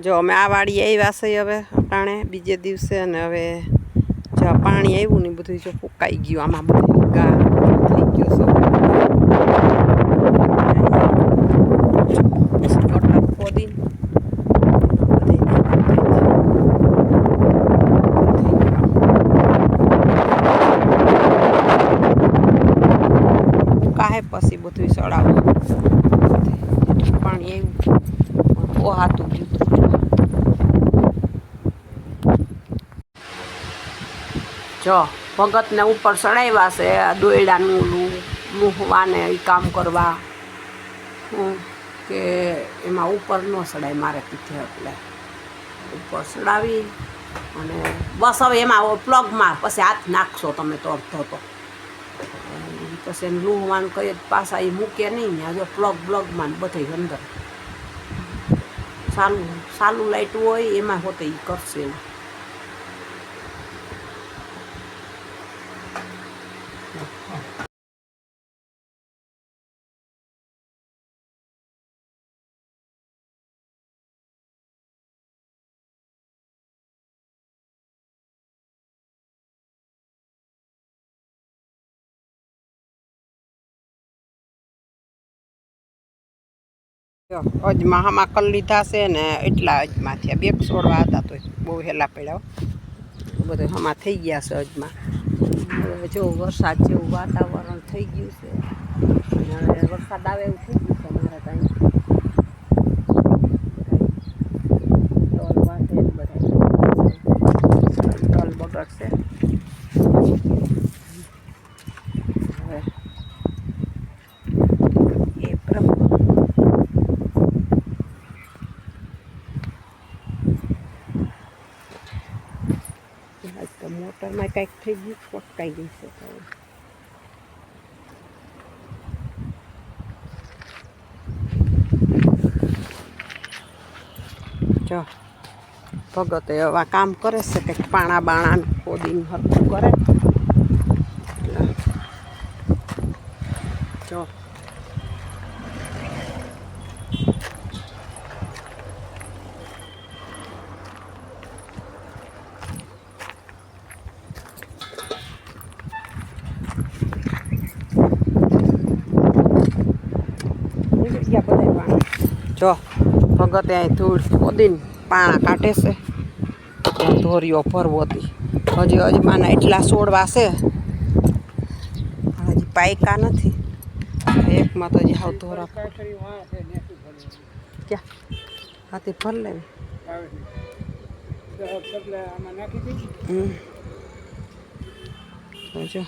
જો અમે આ વાડી આવ્યા છે હવે અટાણે બીજે દિવસે અને હવે જો પાણી આવ્યું ને બધું જો ફૂંકાઈ ગયું, આમાં બધું ગા થઈ ગયું કાહે પછી બધું સડાવું પાણી આવ્યું. ઓહાતું ગયું. જો ભગતને ઉપર ચડાવ્યા છે દોયડાનું લૂહવાને એ કામ કરવા. હું કે એમાં ઉપર ન ચડાય, મારે પીઠે એટલે. ઉપર ચડાવી અને બસ હવે એમાં પ્લગમાં, પછી હાથ નાખશો તમે તો અડધો તો. પછી એને લૂહવાનું કહીએ પાછા એ મૂકે નહીં ને જો પ્લગ બ્લગમાં બધે અંદર. સાલું સાલું લાઇટ હોય, એમાં હોતે એ કરશે. એવું અજમા હામાં કરી લીધા છે ને એટલા અજમા થયા બે છોડવા હતા તો બહુ હેલા પડ્યા હો. બધું હમા થઈ ગયા છે અજમા હવે જો વરસાદ જેવું વાતાવરણ થઈ ગયું છે. હવે વરસાદ આવે એવું થઈ ગયું છે અમારે ત્યાં ટોલ ને બધાય. તલ બગડશે હવે એ પ્રમાણે આજ તો મોટરમાં કંઈક થઈ ગયું પટકાઈ ગઈ છે જો, ભગતે એવા કામ કરે છે કંઈક પાણા બાણા ખોદીને હરખું કરે. જો નીકળી ગયા બધાય પાણા જો ભગતે અહીં ધૂળ ખોદીને પાણા કાઢે છે. ધોરીઓ ભરવો હતી હજી અજમાના એટલા છોડવા છે. હજી પાયકા નથી. એકમાં તો હજી હાવ ધોરા ક્યાં? હાથી ભર લેવી. જો.